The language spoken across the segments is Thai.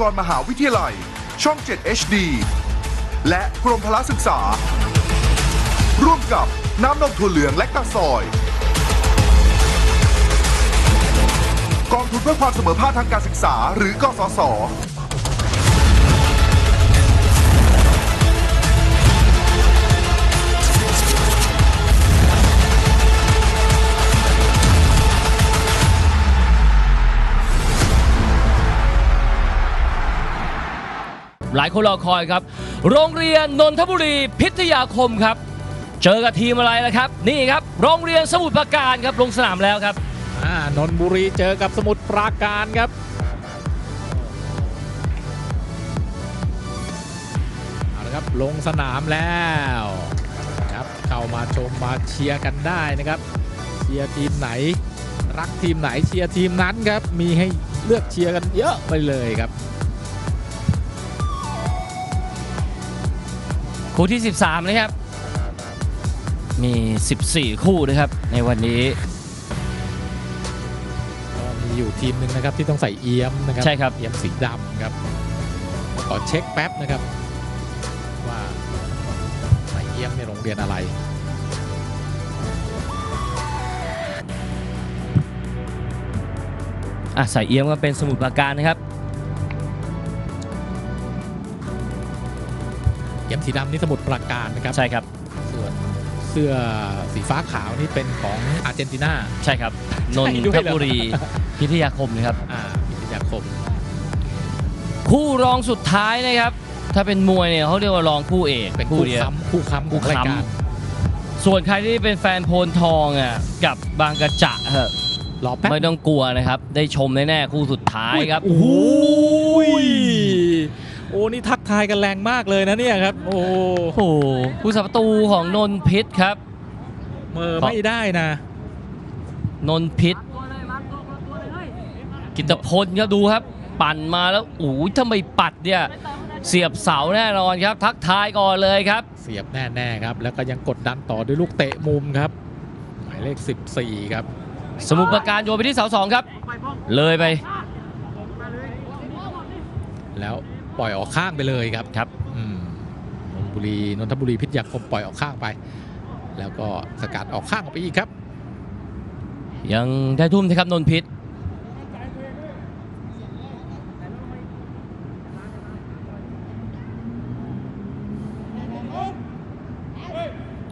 กรมหาวิทยาลัย ช่อง 7 HD และกรมพละศึกษา ร่วมกับน้ำนมถั่วเหลืองและตาซอย กองทุนเพื่อความเสมอภาคทางการศึกษาหรือกสศ หลายคนรอคอยครับ โรงเรียนนนทบุรีพิทยาคมครับ เจอกับทีมอะไรล่ะครับ นี่ครับ โรงเรียนสมุทรปราการครับลงสนามแล้วครับ อ่านนทบุรีเจอกับสมุทรปราการครับ เอาละครับลงสนามแล้วครับเข้ามาชมมาเชียร์กันได้นะครับ เชียร์ทีมไหน รักทีมไหนเชียร์ทีมนั้นครับ มีให้เลือกเชียร์กันเยอะไปเลยครับ คู่ที่ 13นะครับ มี 14 คู่นะครับในวันนี้ก็มีอยู่ทีมหนึ่งนะครับที่ต้องใส่เอี้ยมนะครับใช่ครับ เอี้ยมสีดำครับขอเช็คแป๊บนะครับ ว่าใส่เอี้ยมในโรงเรียนอะไรอะใส่เอี้ยมก็เป็นสมุทรปราการนะครับ เอี้ยมสีดำนี่สมุทรปราการนะครับใช่ครับส่วนเสื้อสีฟ้าขาวนี่เป็นของอาร์เจนตินา ใช่ครับนนใช่ด้วยทเหรอบุรีพิทยาคมนะครับอ่าพิทยาคม คู่รองสุดท้ายนะครับ ถ้าเป็นมวยเนี่ยเขาเรียกว่ารองคู่เอกเป็นคู่คู่เดียวค้ำคู่ค้ำของคู่รายค้ำการส่วนใครที่เป็นแฟนโพนทองอะกับบางกระจะเถอะรอแป๊บไม่ต้องกลัวนะครับ ได้ชมแน่ๆคู่สุดท้ายครับโอ้โห โอ้นี่ทักทายกันแรงมากเลยนะเนี่ยครับ โอ้โอ้โหผู้สับประตูของนนพิษครับเมอไม่ได้นะ นนพิษกิตพลครับดูครับ ปั่นมาแล้วโอ้ยถ้าไม่ปัดเนี่ยเสียบเสาแน่นอนครับ ทักทายก่อนเลยครับ เสียบแน่ๆครับ แล้วก็ยังกดดันต่อด้วยลูกเตะมุมครับ หมายเลข 14 ครับ สมุทรปราการโยนไปที่เสาสองครับ เลยไป แล้ว ปล่อยออกข้างไปเลยครับครับอืมนนทบุรีนนทบุรีพิทยาคมปล่อยออกข้างไป แล้วก็สกัดออกข้างออกไปอีกครับ ยังได้ทุ่มนะครับนนพิษ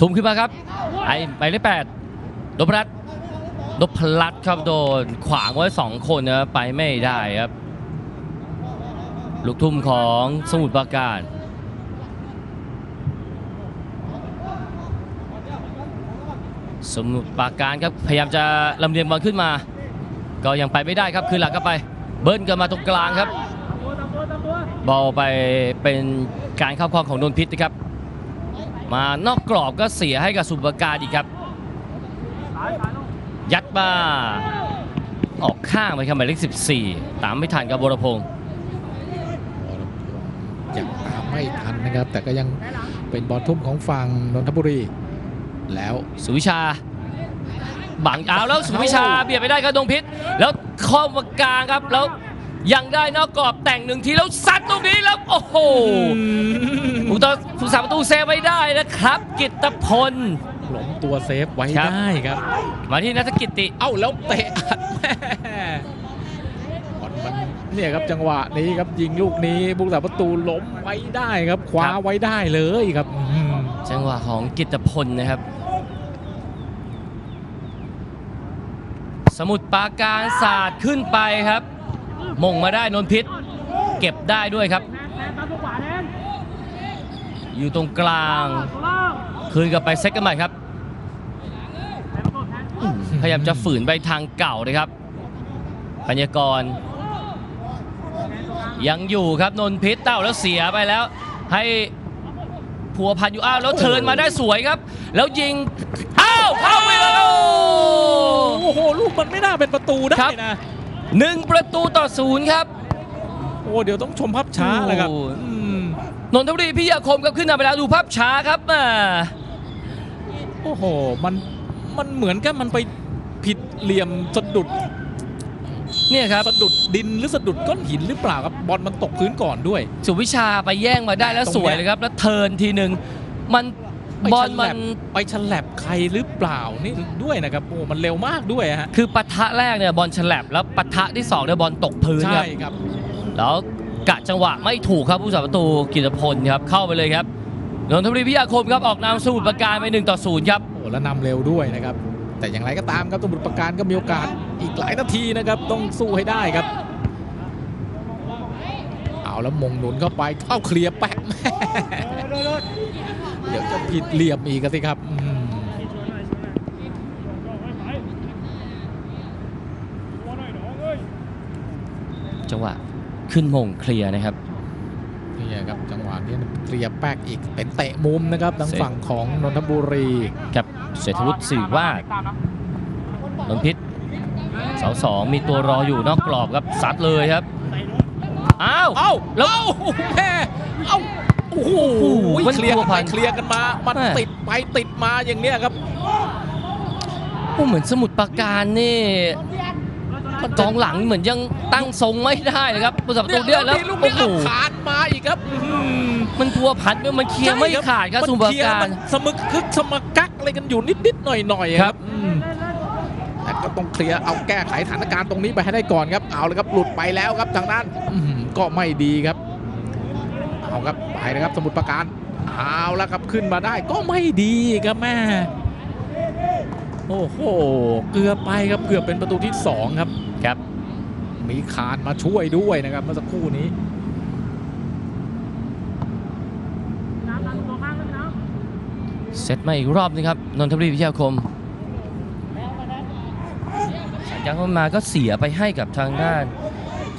ทุ่มขึ้นมาครับไอ้หมายเลขแปดนพรัตน์นพลัตน์ครับโดนขวางไว้สองคนนะครับไปไม่ได้ครับ ลูกทุ่มของสมุทรปราการ สมุทรปราการครับพยายามจะลำเลียงบอลขึ้นมา ก็ยังไปไม่ได้ครับคือหลักก็ไป เบิ้ลกันมาตรงกลางครับ บอลไปเป็นการเข้าครองของนนพิษนะครับ มานอกกรอบก็เสียให้กับสมุทรปราการอีกครับ ยัดมาออกข้างไปครับหมายเลข14 ตามไม่ทันกับบรพงศ์ ยังตามไม่ทันนะครับ แต่ก็ยังเป็นบอลทุ่มของฝั่งนนทบุรี แล้วสุวิชาบังเอาแล้วสุวิชาเบียดไปได้ครับดงพิษ แล้วเข้ามากลางครับแล้วยังได้นอกกรอบแต่งหนึ่งทีแล้วซัดตรงนี้แล้วโอ้โหผู้ต่อผู้สาประตูเซฟไว้ได้นะครับ กิตตพลหลงตัวเซฟไว้ครับได้ครับ มาที่นัทกิตติเอ้าแล้วเตะอัดแม่บอลมัน เนี่ยครับจังหวะนี้ครับยิงลูกนี้บุกษาประตูล้มไว้ได้ครับคว้าไว้ได้เลยครับจังหวะของกิตพลนะครับ สมุดปาการศาสตร์ขึ้นไปครับมงมาได้นนพิษ เก็บได้ด้วยครับ อยู่ตรงกลางคืนกลับไปเซตกันใหม่ครับพยายามจะฝืนไปทางเก่าเลยครับ ปัญญากร ยังอยู่ครับนนพิษเต้าแล้วเสียไปแล้ว ให้พัวพันอยู่อ้าวแล้วเทิร์นมาได้สวยครับ แล้วยิงอ้าวเข้าไปแล้ว โอ้โห ลูกมันไม่น่าเป็นประตูได้ครับ นะหนึ่งประตูต่อศูนย์ครับ โอ้เดี๋ยวต้องชมภาพช้าแหละครับโอ้ อืมนนทบุรีพิทยาคมครับขึ้นนำไปแล้วดูภาพช้าครับอ่าโอ้โหมันมันเหมือนกับมันไปผิดเหลี่ยมสะดุด เนี่ยครับสะดุดดินหรือสะดุดก้อนหินหรือเปล่าครับบอลมันตกพื้นก่อนด้วย สุวิชาไปแย่งมาได้แล้วตรงสเนี้ยวยเลยครับ แล้วเทิร์นทีหนึ่งมันไปบอลฉมัลันบไปฉลับใครหรือเปล่านี่ด้วยนะครับโอ้มันเร็วมากด้วยฮะคือปะทะแรกเนี่ยบอลฉลับแล้วปะทะที่สองเนี่ยบอลตกพื้นคใช่รับครับแล้วกะจังหวะไม่ถูกครับผู้สาประตูกิตพลครับเข้าไปเลยครับนนทบุรีพิทยาคมครับออกนำสมุทรปราการไป1ต่อ0ครับโอ้แล้วนำเร็วด้วยนะครับ แต่อย่างไรก็ตามครับสมุทรปราการก็มีโอกาสอีกหลายนาทีนะครับ ต้องสู้ให้ได้ครับ เอาแล้วมงหนุนเข้าไปเข้าเคลียร์แป๊กแม่เดี๋ยวจะผิดเหลี่ยมอีกอะสิครับอืมจังหวะขึ้นมงเคลียร์นะครับ นี่ครับจังหวะนี้เคลียร์แป๊กอีกเป็นเตะมุมนะครับทางเสร็จฝั่งของนนทบุรีกับเศรษฐวุฒิสิริวาสนนพิษเสาสองมีตัวรออยู่นอกกรอบครับซัดเลยครับอ้าวเอ้าแล้วเอ้าแม่เอ้าโอ้โหมันเคลียร์กันพัไปนเคลียร์กันมามันแม่ติดไปติดมาอย่างเนี้ยครับโอ้เหมือนสมุดปราการนี่ กองหลังเหมือนยังตั้งทรงไม่ได้เลยครับผู้สับประตูเนี่ยแล้วนี่ลูกโอ้นี้โหเอาขาดมาอีกครับอื้อหือมันพัวพันมันเคลียร์ไม่ขาดครับสมุดปราการมันสมึกคึกสมกักอะไรกันอยู่นิดๆหน่อยๆครับอืมแต่ก็ต้องเคลียร์เอาแก้ไขสถานการณ์ตรงนี้ไปให้ได้ก่อนครับเอาเลยครับหลุดไปแล้วครับทางด้านอื้อหือก็ไม่ดีครับเอาครับไปนะครับสมุทรปราการเอาแล้วครับขึ้นมาได้ก็ไม่ดีครับแม่โอ้โห เกือบไปครับ เกือบเป็นประตูที่สองครับ ครับมีคานมาช่วยด้วยนะครับเมื่อสักครู่นี้เซตมาอีกรอบนึงครับนนทบุรีพิทยาคมสายยังเข้ามาก็เสียไปให้กับทางด้าน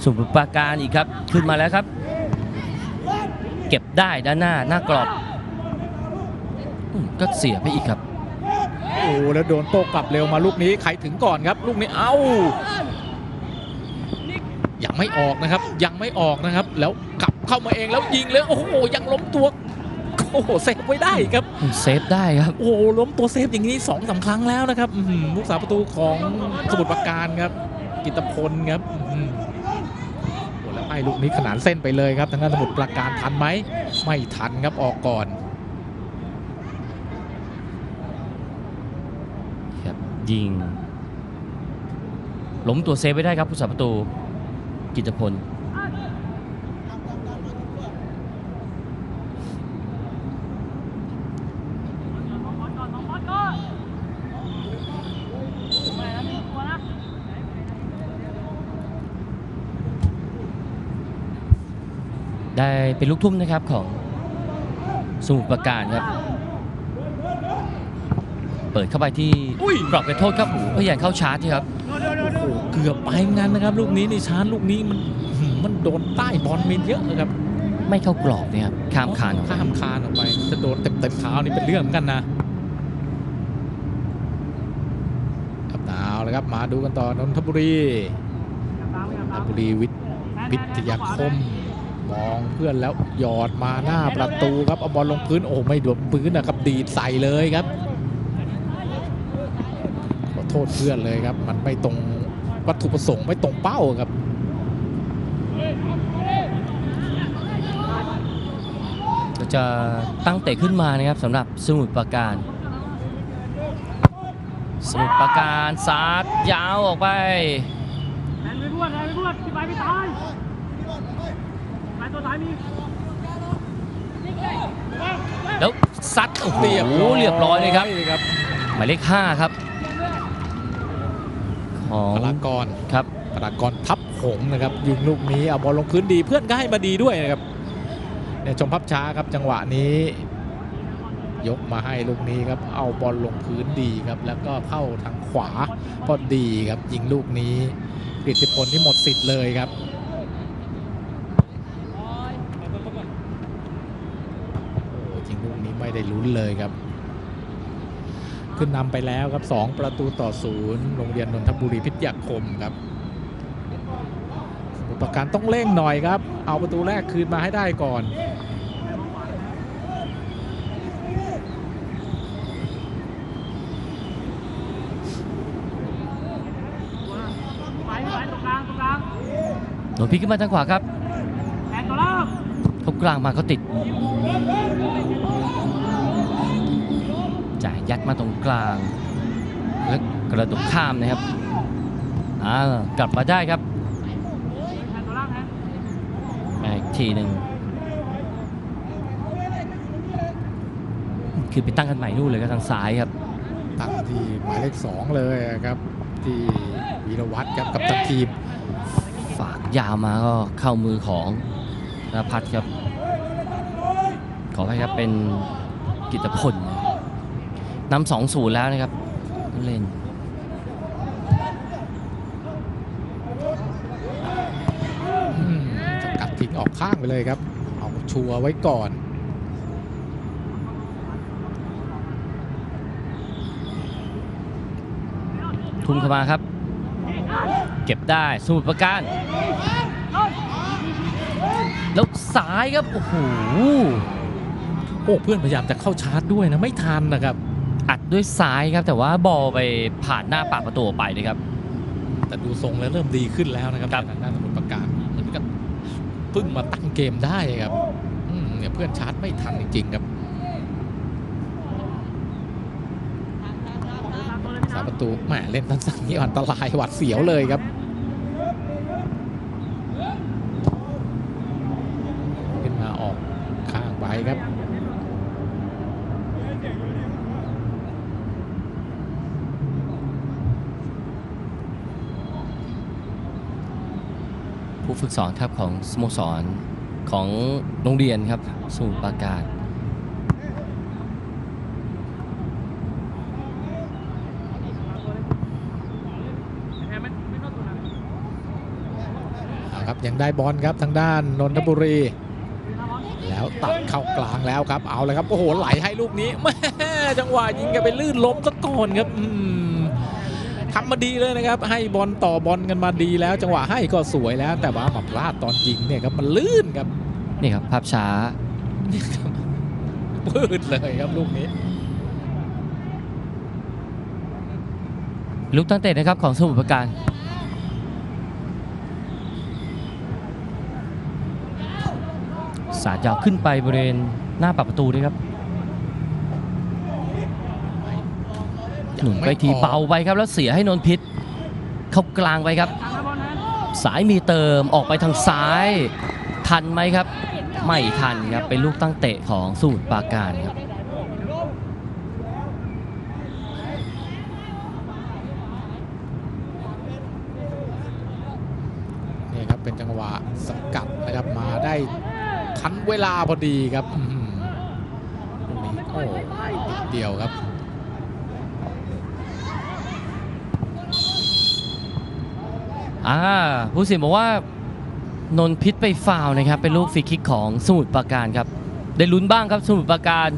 สมุทรปราการอีกครับ ขึ้นมาแล้วครับ เก็บได้ด้านหน้าหน้ากรอบอืมก็เสียไปอีกครับโอ้แล้วโดนโต้กลับเร็วมาลูกนี้ใครถึงก่อนครับ ลูกนี้เอ้า ยังไม่ออกนะครับ ยังไม่ออกนะครับ แล้วกลับเข้ามาเองแล้วยิงเลยโอ้โหยังล้มตัวโอ้โหเซฟไว้ได้ครับเซฟได้ครับโอ้โหล้มตัวเซฟอย่างนี้สองสามครั้งแล้วนะครับอื้อหือลูกสาวประตูของสมุทรปราการครับ กิตพลครับอื้อหือโอ้แล้วไอ้ลูกนี้ขนานเส้นไปเลยครับทางด้านสมุทรปราการทันไหมไม่ทันครับออกก่อนครับยิงล้มตัวเซฟไว้ได้ครับผู้สาประตู กิตพลได้เป็นลูกทุ่มนะครับของสมุทรปราการครับ เปิดเข้าไปที่อุ้ยกรอบเขตโทษครับโอ้โหพยายามเข้าชาร์จที่ครับโอ้โห เกือบไปเหมือนกันนะครับ ลูกนี้นี่ชาร์จลูกนี้มันอื้อหือมันโดนใต้บอลเมนเยอะนะครับ ไม่เข้ากรอบเนี่ยครับข้ามคานออกไปข้ามคานออกไปจะโดนเต็มเต็มๆเท้านี่เป็นเรื่องเหมือนกันนะครับเอาเลยครับมาดูกันต่อนนทบุรีนนทบุรีวิทย์พิทยาคมมองเพื่อนแล้วหยอดมาหน้าประตูครับเอาบอลลงพื้นโอ้ไม่โดนพื้นนะครับ ดีดใส่เลยครับขอโทษเพื่อนเลยครับ มันไม่ตรง วัตถุประสงค์ไม่ตรงเป้าครับก็จะตั้งเตะขึ้นมานะครับสำหรับสมุทรปราการ สมุทรปราการซาดยาวออกไปแรงไปรวดแรงไปรวดพี่ไปไม่ตายตายตัวตายมีแล้วซัดโอ้โหเรียบร้อยเลยครับครับหมายเลข5ครับ ของพลากรครับพลากรทับหงส์นะครับ ยิงลูกนี้เอาบอลลงพื้นดีเพื่อนก็ให้มาดีด้วยนะครับเนี่ยชมภาพช้าครับจังหวะนี้ ยกมาให้ลูกนี้ครับเอาบอลลงพื้นดีครับ แล้วก็เข้าทางขวาพอดีครับ ยิงลูกนี้กฤติพลที่หมดสิทธิ์เลยครับโอ้ยิงลูกนี้ไม่ได้ลุ้นเลยครับ ขึ้นนำไปแล้วครับ 2 ประตูต่อศูนย์โรงเรียนนนทบุรีพิทยาคมครับสมุทรปราการต้องเร่งหน่อยครับ เอาประตูแรกคืนมาให้ได้ก่อนไปไปตรงกลางตรงกลางโดนพลิกขึ้นมาทางขวาครับแทนตัวล่างเขากลางมาก็ติดจ่ายยัด มาตรงกลาง แล้วกระโดดข้ามนะครับอ่ากลับมาได้ครับแทนตัวล่างแทนมาอีกทีหนึ่งคือไปตั้งกันใหม่นู่นเลยครับทางซ้ายครับ ตั้งที่หมายเลขสองเลยครับ ที่วีรวัตรครับกับตันทีม ฝากยาวมาก็เข้ามือของนภัทรครับ ขอให้ครับเป็นกิตพลนำสองศูนย์แล้วนะครับเล่นอืมสกัดทิ้งออกข้างไปเลยครับ เอาชัวร์ไว้ก่อนทุ่มเข้ามาครับ เก็บได้สมุทรประการแล้วซ้ายครับ โอ้โหโอ้เพื่อนพยายามจะเข้าชาร์จด้วยนะ ไม่ทันนะครับ อัดด้วยซ้ายครับ แต่ว่าบอลไปผ่านหน้าปากประตูออกไปเลยครับ แต่ดูทรงแล้วเริ่มดีขึ้นแล้วนะครับครับทางด้านสมุทรปราการเหมือนกับเพิ่งมาตั้งเกมได้ครับอืมเนี่ยเพื่อนชาร์จไม่ทันจริงๆครับตามตัวเลยพี่สาน้ำประตูแหมเล่นสั้นๆนี่อันตรายหวัดเสียวเลยครับ ขึ้นมาออกข้างไปครับ ผู้ฝึก สอนครับของสโมสรของโรงเรียนครับสมุทรปราการครับยังได้บอลครับทางด้านนนทบุรี แล้วตัดเข้ากลางแล้วครับเอาเลยครับโอ้โหไหลให้ลูกนี้แม่จังหวะยิงกันไปลื่นล้มซะก่อนครับอืม ทำมาดีเลยนะครับ ให้บอลต่อบอลกันมาดีแล้ว จังหวะให้ก็สวยแล้ว แต่ว่ามาพลาดตอนยิงเนี่ยครับมันลื่นครับ นี่ครับภาพช้าพืดเลยครับลูกนี้ลูกตั้งเตะนะครับของสมุทรปราการสาดยาวขึ้นไปบริเวณหน้าปากประตูด้วยครับ หนุนไปทีเบาไปครับแล้วเสียให้นนพิษ เข้ากลางไปครับกลางหน้าบอลแทนสายมีเติมออกไปทางซ้าย ทันไหมครับ ไม่ทันครับเป็นลูกตั้งเตะของสมุทรปราการครับนี่ครับเป็นจังหวะสกัดนะครับมาได้ทันเวลาพอดีครับอื้อหือลูกนี้โอ้นิดเดียวครับ อ่าผู้สินบอกว่านนพิษไปฟาวล์นะครับ เป็นลูกฟรีคิกของสมุทรปราการครับ ได้ลุ้นบ้างครับสมุทรปราการ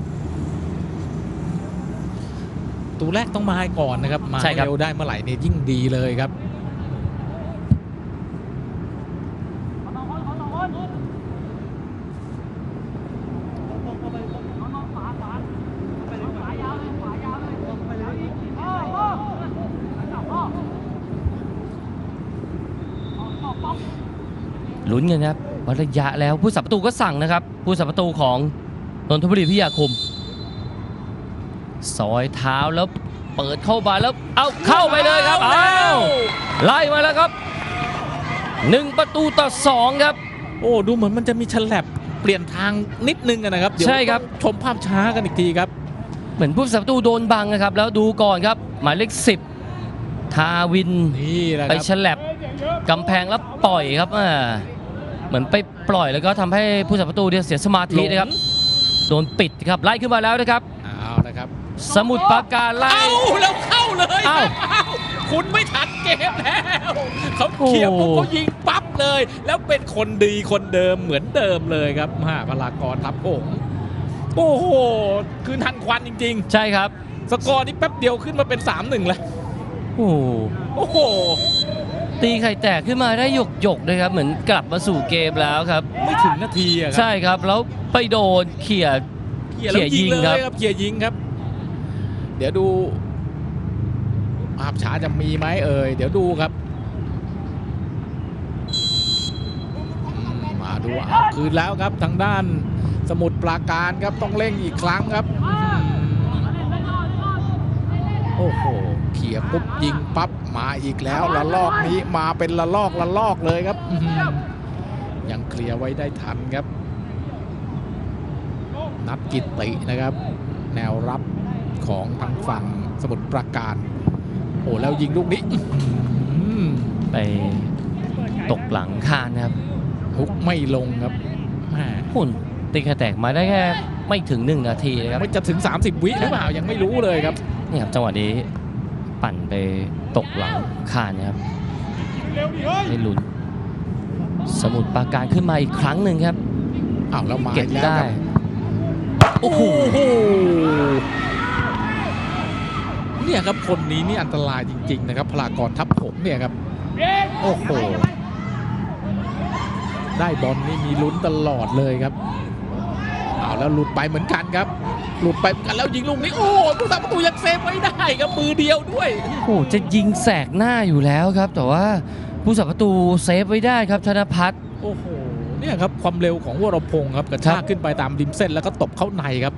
ตูแรกต้องมาให้ก่อนนะครับ มาใช่ครับ เร็วได้เมื่อไหร่เนี่ยยิ่งดีเลยครับ ขอสองคนขอสองคนน้องน้องขวาขวาไปเลยขวายาวเลยขวายาวเลยไปเลยอีกพ่อพ่อจับพ่อพ่อป๊อป ลุ้นกันครับวัดระยะแล้วผู้สับประตูก็สั่งนะครับ ผู้สับประตูของนนทบุรีพิทยาคมซอยเท้าแล้วเปิดเข้ามาแล้วเอาเข้าไปเลยครับอ้าวไล่มาแล้วครับหนึ่งประตูต่อสองครับ โอ้ดูเหมือนมันจะมีฉลับเปลี่ยนทางนิดนึงอะนะครับเดี๋ยวใช่ครับต้องชมภาพช้ากันอีกทีครับ เหมือนผู้สับประตูโดนบังนะครับ แล้วดูก่อนครับ หมายเลข10ทาวินนี่แหละไปครับฉลับ กำแพงแล้วปล่อยครับอ่าเหมือนไปปล่อยแล้วก็ทำให้ผู้สับประตูเนี่ยเสียสมาธินะครับโดนปิดครับไล่ขึ้นมาแล้วนะครับเอานะครับ สมุทรปราการไล่เอ้าแล้วเข้าเลยเอ้าครับเอ้าคุณไม่ทันเกมแล้วเขาเคลียร์ปุ๊บโอ้เขายิงปั๊บเลย แล้วเป็นคนดีคนเดิมเหมือนเดิมเลยครับมหาพลากรทับผมโอ้โห คืนทันควันจริงใช่ครับๆสกอร์นี้แป๊บเดียวขึ้นมาเป็น 3-1 แล้ว โอ้โหโอ้โห ตีไข่แตกขึ้นมาได้หยกหยกๆเลยครับ เหมือนกลับมาสู่เกมแล้วครับ ไม่ถึงนาทีอะครัใช่ครับ แล้วไปโดนเขี่ย เขี่ยแล้วยิงเขี่ยยิงเลครับยครับเขี่ยยิงครับ เดี๋ยวดูภาพช้าจะมีไหมเอ่ยเดี๋ยวดูครับดูเอาคืนแล้วครับทางด้านสมุทรปราการครับต้องเร่งอีกครั้งครับอื้อหือโอ้โห เขี่ยปุ๊บยิงปั๊บมาอีกแล้วละลอกนี้มาเป็นละลอกละลอกเลยครับอื้อหือยังเคลียร์ไว้ได้ทันครับ นัดกิตตินะครับ แนวรับของทางฝั่งสมุทรปราการ โอ้แล้วยิงลูกนี้อื้อหือไปตกหลังคานนะครับฮุกไม่ลงครับแหมหุ่นตีกระแตกมาได้แค่ไม่ถึง1นาทีนะครับไม่จะถึง 30 วิหรือเปล่ายังไม่รู้เลยครับนี่ครับจังหวะนี้ ปั่นไปตกหลังคานนะครับให้ลุ้นสมุดปราการขึ้นมาอีกครั้งหนึ่งครับอ้าวแล้วมาเก็บอีกแล้วได้ครับโอ้โหเนี่ยครับคนนี้นี่อันตรายจริง ๆ นะครับพลากรทับผมเนี่ยครับโอ้โหได้บอลนี่มีลุ้นตลอดเลยครับเอาแล้วหลุดไปเหมือนกันครับ หลุดไปเหมือนกันแล้วยิงลูกนี้โอ้ผู้สัประตูยังเซฟไว้ได้ครับมือเดียวด้วย โอ้โหจะยิงแสกหน้าอยู่แล้วครับ แต่ว่าผู้สับประตูเซฟไว้ได้ครับธนพัฒน์โอ้โหเนี่ยครับความเร็วของวรพงศ์ครับกระชากขึ้นไปตามริมเส้นแล้วก็ตบเข้าในครับ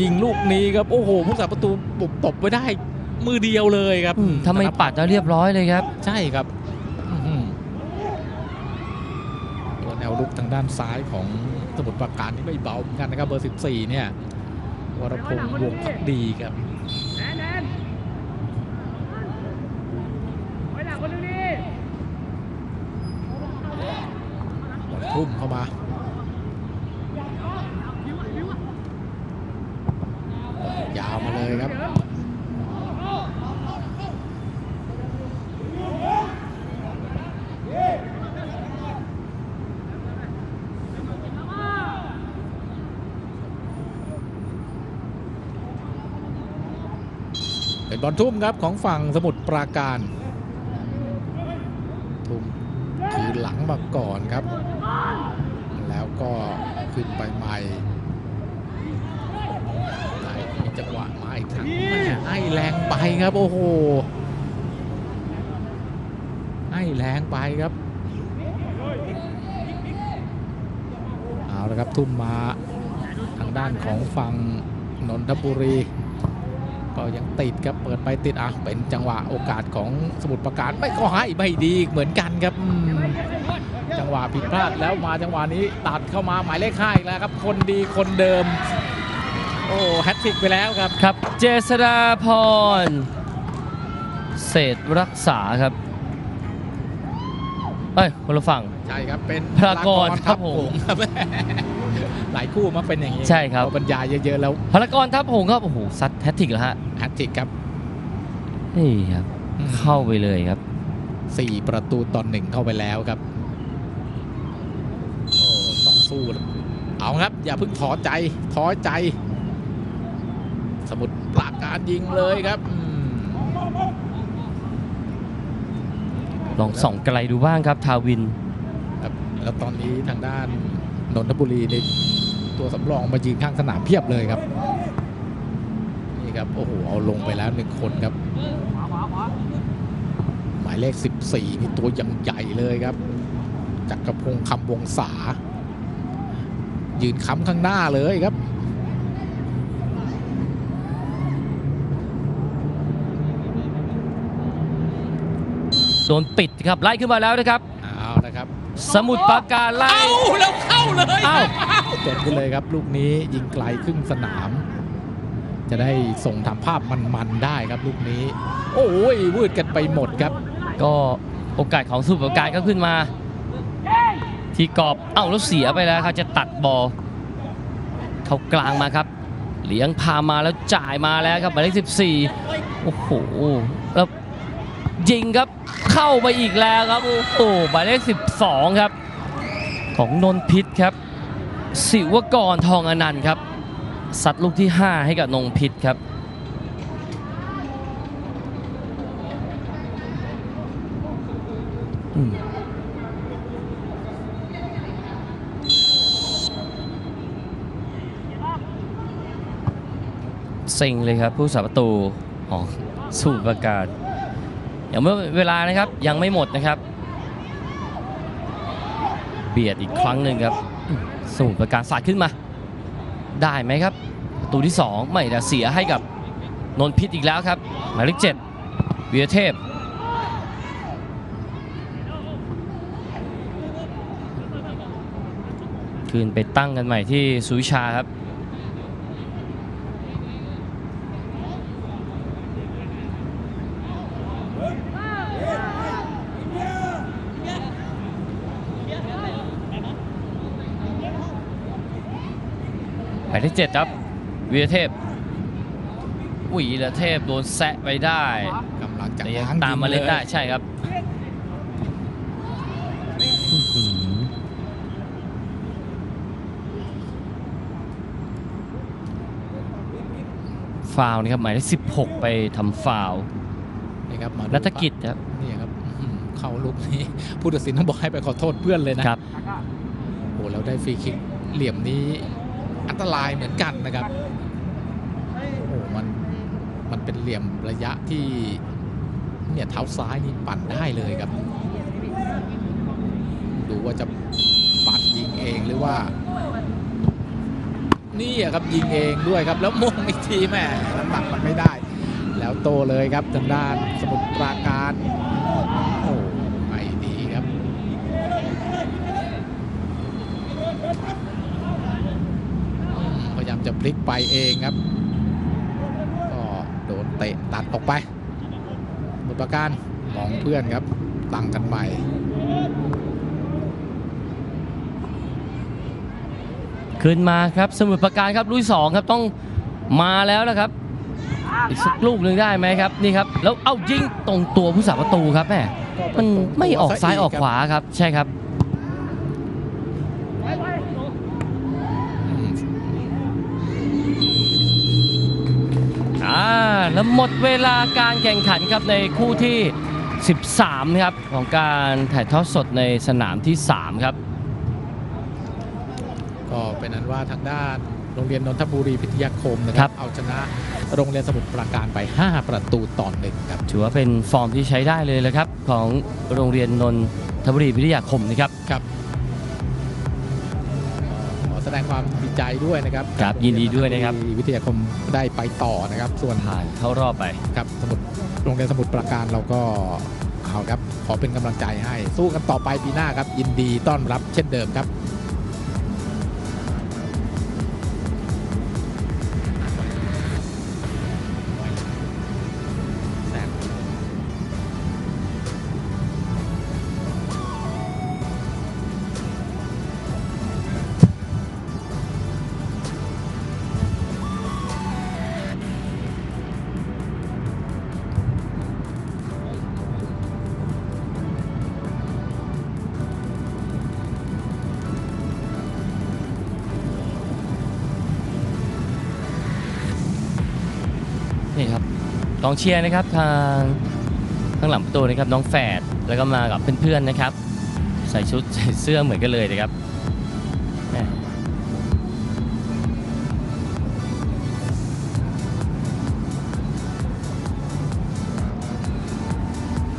ยิงลูกนี้ครับโอ้โหผู้สาประตูปบตบไว้ได้มือเดียวเลยครับอืมถ้าไม่ปัดแล้วเรียบร้อยเลยครับ ใช่ครับอื้อหือตัวแนวลุกทางด้านซ้ายของ สมุทรปราการนี่ไม่เบาเหมือนกันนะครับเบอร์ 14 เนี่ยวรพงศ์วงพักดีครับแนนแนนไว้หลังคนนึงดิบอลทุ่มเข้ามา ยาวมาเลยครับ เป็นบอลทุ่มครับของฝั่งสมุทรปราการ ทุ่มคือหลังมาก่อนครับ แล้วก็ขึ้นไปใหม่ได้มีจังหวะมาอีกครั้งให้แรงไปครับโอ้โหให้แรงไปครับเอาละครับทุ่มมาทางด้านของฝั่งนนทบุรี ยังติดครับเปิดไปติดอะเป็นจังหวะโอกาสของสมุทรปราการไม่ก็ให้ไม่ดีอีกเหมือนกันครับอืมจังหวะผิดพลาดแล้วมาจังหวะนี้ตัดเข้ามาหมายเลขห้าอีกแล้วครับ คนดีคนเดิม โอ้แฮตทริกไปแล้วครับครับ เจษดาพรเศษรักษาครับเอ้ยคนละฝั่งใช่ครับเป็นพลากรครับผมครับ หลายคู่มักเป็นอย่างนี้ใช่ครับพอบรรยายเยอะๆแล้วพลากรทัพหงส์ครับโอ้โหซัดแฮตทริกแล้วฮะแฮตทริกครับนี่ครับอืมเข้าไปเลยครับสี่ประตูต่อหนึ่งเข้าไปแล้วครับโอ้ต้องสู้เอาครับ อย่าเพิ่งท้อใจท้อใจ สมุดปราการยิงเลยครับอืมลองส่องไกลดูบ้างครับทาวิน ครับ แล้วตอนนี้ทางด้านนนทบุรีใน ตัวสำรองมายืนข้างสนามเพียบเลยครับนี่ครับโอ้โหเอาลงไปแล้วหนึ่งคนครับขวาขวาขวาหมายเลข 14 นี่ตัวยังใหญ่เลยครับจักรพงศ์คำวงศายืนค้ำข้างหน้าเลยครับโดนปิดครับไล่ขึ้นมาแล้วนะครับ เอานะครับ สมุดปราการไล่ เอ้าแล้วเข้าเลยเอ้า จบไปเลยครับ ลูกนี้ยิงไกลครึ่งสนาม จะได้ส่งทำภาพมันๆได้ครับลูกนี้ โอ้ยวืดกันไปหมดครับ ก็โอกาสของสุปราการก็ขึ้นมา ที่กรอบเอ้าแล้วเสียไปแล้วครับจะตัดบอลเข้ากลางมาครับเลี้ยงพามาแล้วจ่ายมาแล้วครับหมายเลข14 โอ้โห แล้วยิงครับเข้าไปอีกแล้วครับ โอ้โหหมายเลข12 ครับ ของนนพิษครับ สิวกรทองอนันต์ครับสัตว์ลูกที่ 5 ให้กับนงพิษครับเซ็งเลยครับ ผู้สาประตูของสูตรประกาศอย่างเมื่อเวลานะครับยังไม่หมดนะครับ เบียดอีกครั้งหนึ่งครับ สมุทรปราการสาดขึ้นมา ได้ไหมครับประตูที่ 2 ไม่แต่เสียให้กับนนพิษอีกแล้วครับ หมายเลขเจ็ดวีรเทพคืนไปตั้งกันใหม่ที่สุวิชาครับ หมายเลขเจ็ดครับวีรเทพวีรเทพโดนแซะไปได้กำลังจะแต่ยังง้งตามมาเล่นได้ยิงใช่ครับอื้อหือฟาวล์นะครับหมายเลข16ไปทำฟาวล์นี่ครับมาดูนัฐกิจครับนี่ครับอื้อหือเข้าลูกนี้ผู้ตัดสินต้องบอกให้ไปขอโทษเพื่อนเลยนะครับโอ้เราได้ฟรีคิกเหลี่ยมนี้อั นตรายเหมือนกันนะครับโอ้มันมันเป็นเหลี่ยมระยะที่เนี่ยเท้าซ้ายนี่ปั่นได้เลยครับ ดูว่าจะปัดยิงเองหรือว่า นี่ครับยิงเองด้วยครับ แล้วมงอีกทีแม่น้ำหนักมันไม่ได้ แล้วโตเลยครับทางด้านสมุทรปราการโอ้ไม่ดีครับ อืมพ ยายามจะพลิกไปเองครับ ก็โดนเตะตัดออกไปสมุทรปราการมองเพื่อนครับตั้งกันใหม่ขึ้นมาครับสมุทรปราการครับลุยสองครับต้องมาแล้วนะครับ อีกสักลูกหนึ่งได้ไหมครับนี่ครับแล้วเอายิงตรงตัวผู้สาประตูครับแม่มันไม่ออกซ้ายออกขวาครับใช่ครับ หมดเวลาการแข่งขันครับในคู่ที่ 13ครับของการถ่ายทอดสดในสนามที่ 3 ครับ ก็เป็นนั้นว่าทางด้านโรงเรียนนนทบุรีพิทยาคมนะคครัรับบเอาชนะโรงเรียนสมุทรปราการไป 5 ประตูต่อหนึ่งครับ ถือว่าเป็นฟอร์มที่ใช้ได้เลยแหละครับ ของโรงเรียนนนทบุรีวิทยาคมนะครับครับขอแสดง ความดีใจด้วยนะครับครับยินดีด้วยนะครับที่วิทยาคมได้ไปต่อนะครับ ส่วนผ่านเข้ารอบไปครับสมุทรโรงเรียนสมุทรปราการเราก็เอาครับขอเป็นกำลังใจให้สู้กันต่อไปปีหน้าครับ ยินดีต้อนรับเช่นเดิมครับ องเชียร์นะครับทางข้างหลังประตูนะครับน้องแฝดแล้วก็มากับเพื่อนๆนะครับ ใส่ชุดใส่เสื้อเหมือนกันเลยนะครับ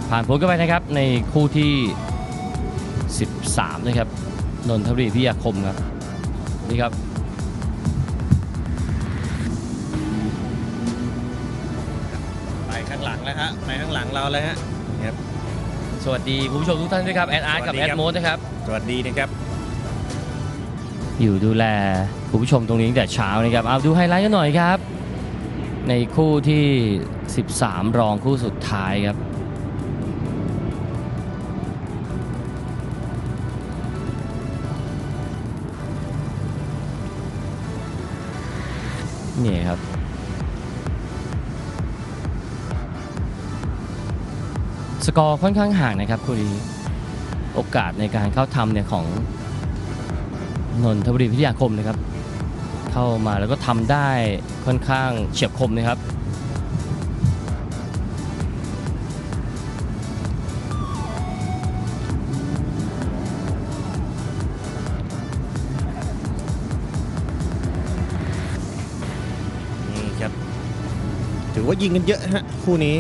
ผ่านพ้นกันไปนะครับในคู่ที่ 13 นะครับนนทบุรีพิยาคมครับนี่ครับ เราเลยฮะครับสวัสดีคุณผู้ชมทุกท่านด้วยครับแอดอาร์ตกับสวัสแอดีดครับ โมดนะครับ สวัสดีนะครับ อยู่ดูแลคุณผู้ชมตรงนี้ตั้งแต่เช้านะครับเอาดูไฮไลท์กันหน่อยครับ ในคู่ที่ 13 รองคู่สุดท้ายครับ นี่ครับ กอร์ค่อนข้างห่างนะครับคุณดีโอกาสในการเข้าทำเนี่ยของนนทบุรีพิทยาคมนะครับ เข้ามาแล้วก็ทำได้ค่อนข้างเฉียบคมนะครับนี่ครับถือว่ายิงกันเยอะฮะคู่นี้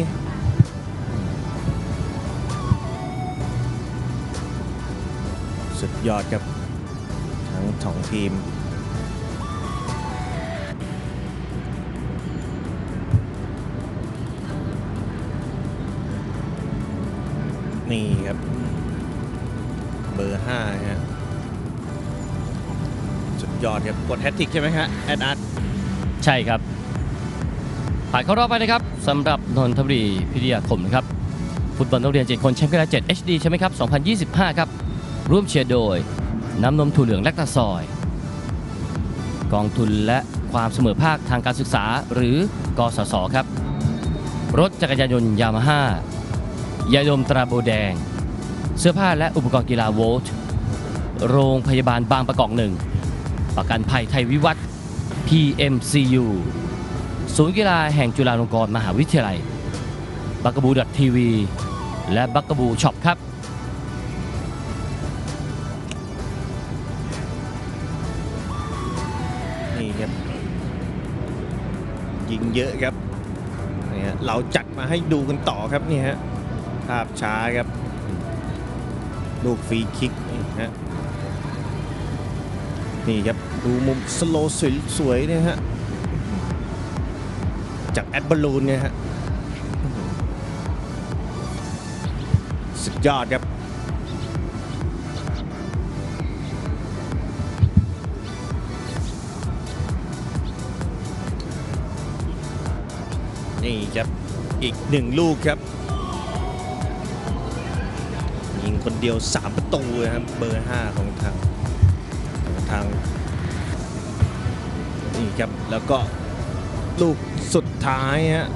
ยอดครับ ทั้งสองทีม นี่ครับ เบอร์ห้าฮะสุดยอดครับ กดแฮตทริกใช่ไหมฮะแอดอาร์ตใช่ครับ ผ่านเข้ารอบไปนะครับสำหรับนนทบุรีพิทยาคมนะครับ ฟุตบอลนักเรียน 7 คนแชมป์กีฬา7 HD ใช่ไหมครับ 2025 ครับ ร่วมเชียร์โดย น้ำนมถั่วเหลืองและตาซอย กองทุนและความเสมอภาคทางการศึกษาหรือกสศครับ รถจักรยานยนต์ยามาฮ่ายาดมตราโบแดง เสื้อผ้าและอุปกรณ์กีฬาโวลต์โรงพยาบาลบางประกอบหนึ่ง ประกันภัยไทยวิวัฒน์ PMCU ศูนย์กีฬาแห่งจุฬาลงกรณ์มหาวิทยาลัย บักกบูดทีวีและบักกบูช็อปครับ ยิงเยอะครับนี่ฮะเราจัดมาให้ดูกันต่อครับนี่ฮะภาพช้าครับลูกฟรีคิกนี่ฮะนี่ครับดูมุมสโลว์สวยๆเนี่ยฮะจากแอดบอลลูนเนี่ยฮะสุดยอดครับ นี่ครับอีกหนึ่งลูกครับยิงคนเดียว 3 ประตูนะครับเบอร์ 5 ของทางของทางนี่ครับแล้วก็ลูกสุดท้ายฮะ